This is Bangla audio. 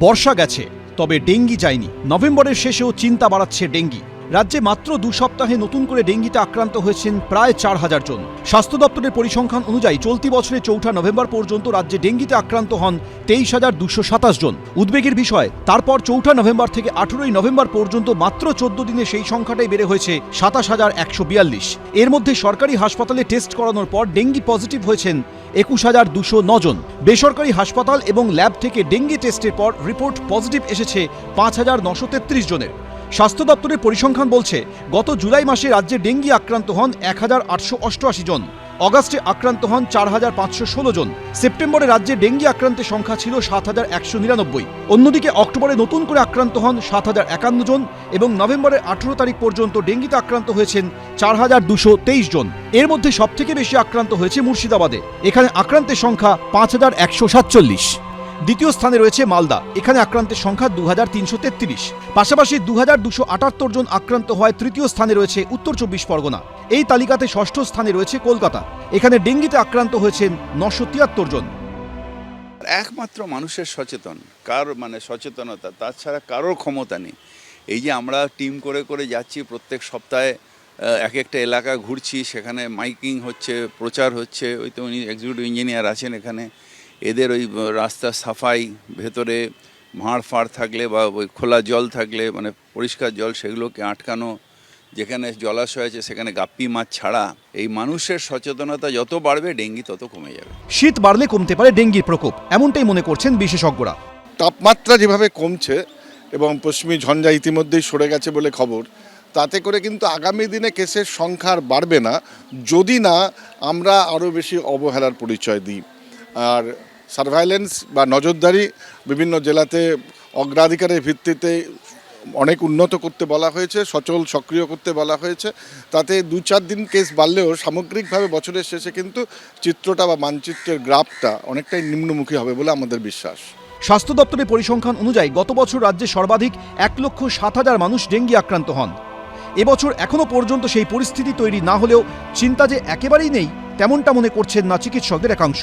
বর্ষা গেছে তবে ডেঙ্গি যায়নি। নভেম্বরের শেষেও চিন্তা বাড়াচ্ছে ডেঙ্গি। রাজ্যে মাত্র দু সপ্তাহে নতুন করে ডেঙ্গিতে আক্রান্ত হয়েছেন প্রায় চার হাজার জন। স্বাস্থ্য দপ্তরের পরিসংখ্যান অনুযায়ী চলতি বছরে চৌঠা নভেম্বর পর্যন্ত রাজ্যে ডেঙ্গিতে আক্রান্ত হন তেইশ হাজার দুশো সাতাশ জন। উদ্বেগের বিষয়, তারপর চৌঠা নভেম্বর থেকে আঠেরোই নভেম্বর পর্যন্ত মাত্র চোদ্দ দিনে সেই সংখ্যাটাই বেড়ে হয়েছে সাতাশ হাজার একশো বিয়াল্লিশ। এর মধ্যে সরকারি হাসপাতালে টেস্ট করানোর পর ডেঙ্গি পজিটিভ হয়েছেন একুশ হাজার দুশো জন। বেসরকারি হাসপাতাল এবং ল্যাব থেকে ডেঙ্গি টেস্টের পর রিপোর্ট পজিটিভ এসেছে পাঁচ হাজার নশো তেত্রিশ জনের। স্বাস্থ্য দপ্তরের পরিসংখ্যান বলছে, গত জুলাই মাসে রাজ্যে ডেঙ্গি আক্রান্ত হন এক হাজার আটশো অষ্টআশি জন, অগাস্টে আক্রান্ত হন চার হাজার পাঁচশো ষোলো জন, সেপ্টেম্বরে রাজ্যে ডেঙ্গি আক্রান্তের সংখ্যা ছিল সাত হাজার একশো নিরানব্বই। অন্যদিকে অক্টোবরে নতুন করে আক্রান্ত হন সাত হাজার একান্ন জন এবং নভেম্বরের আঠেরো তারিখ পর্যন্ত ডেঙ্গিতে আক্রান্ত হয়েছেন চার হাজার দুশো তেইশ জন। এর মধ্যে সবথেকে বেশি আক্রান্ত হয়েছে মুর্শিদাবাদে। এখানে আক্রান্তের সংখ্যা পাঁচ হাজার একশো সাতচল্লিশ। দ্বিতীয় স্থানে রয়েছে মালদা। এখানে আক্রান্তের সংখ্যা দু হাজার তিনশো তেত্রিশ। পাশাপাশি দু হাজার দুশো আটাত্তর জন আক্রান্ত হয় তৃতীয় স্থানে রয়েছে উত্তর চব্বিশ পরগনা। এই তালিকাতে ষষ্ঠ স্থানে রয়েছে কলকাতা। এখানে ডেঙ্গিতে আক্রান্ত হয়েছেন নশো তিয়াত্তর জন। একমাত্র মানুষের সচেতন, কার মানে সচেতনতা, তাছাড়া কারোর ক্ষমতা নেই। এই যে আমরা টিম করে করে যাচ্ছি, প্রত্যেক সপ্তাহে এক একটা এলাকা ঘুরছি, সেখানে মাইকিং হচ্ছে, প্রচার হচ্ছে, ওই তো উনি এক্সিকিউটিভ ইঞ্জিনিয়ার আছেন এখানে। এদের ওই রাস্তা সাফাই ভেতরে ভাঁড় ফাঁড় থাকলে বা ওই খোলা জল থাকলে মানে পরিষ্কার জল সেগুলোকে আটকানো যেখানে জলাশয় আছে সেখানে গাপ্পি মাছ ছাড়া এই মানুষের সচেতনতা যত বাড়বে ডেঙ্গি তত কমে যাবে। শীত বাড়লে কমতে পারে ডেঙ্গির প্রকোপ এমনটাই মনে করছেন বিশেষজ্ঞরা। তাপমাত্রা যেভাবে কমছে এবং পশ্চিমী ঝঞ্ঝা ইতিমধ্যেই সরে গেছে বলে খবর তাতে করে কিন্তু আগামী দিনে কেসের সংখ্যা আর বাড়বে না যদি না আমরা আরও বেশি অবহেলার পরিচয় দিই। আর সার্ভাইলেন্স বা নজরদারি বিভিন্ন জেলাতে অগ্রাধিকারের ভিত্তিতে অনেক উন্নত করতে বলা হয়েছে, সচল, সক্রিয় করতে বলা হয়েছে। তাতে দু চার দিন কেস বাড়লেও সামগ্রিকভাবে বছরের শেষে কিন্তু চিত্রটা বা মানচিত্রের গ্রাফটা অনেকটাই নিম্নমুখী হবে বলে আমাদের বিশ্বাস। স্বাস্থ্য দপ্তরের পরিসংখ্যান অনুযায়ী গত বছর রাজ্যে সর্বাধিক এক লক্ষ সাত হাজার মানুষ ডেঙ্গি আক্রান্ত হন। এবছর এখনও পর্যন্ত সেই পরিস্থিতি তৈরি না হলেও চিন্তা যে একেবারেই নেই, তেমনটা মনে করছেন না চিকিৎসকদের একাংশ।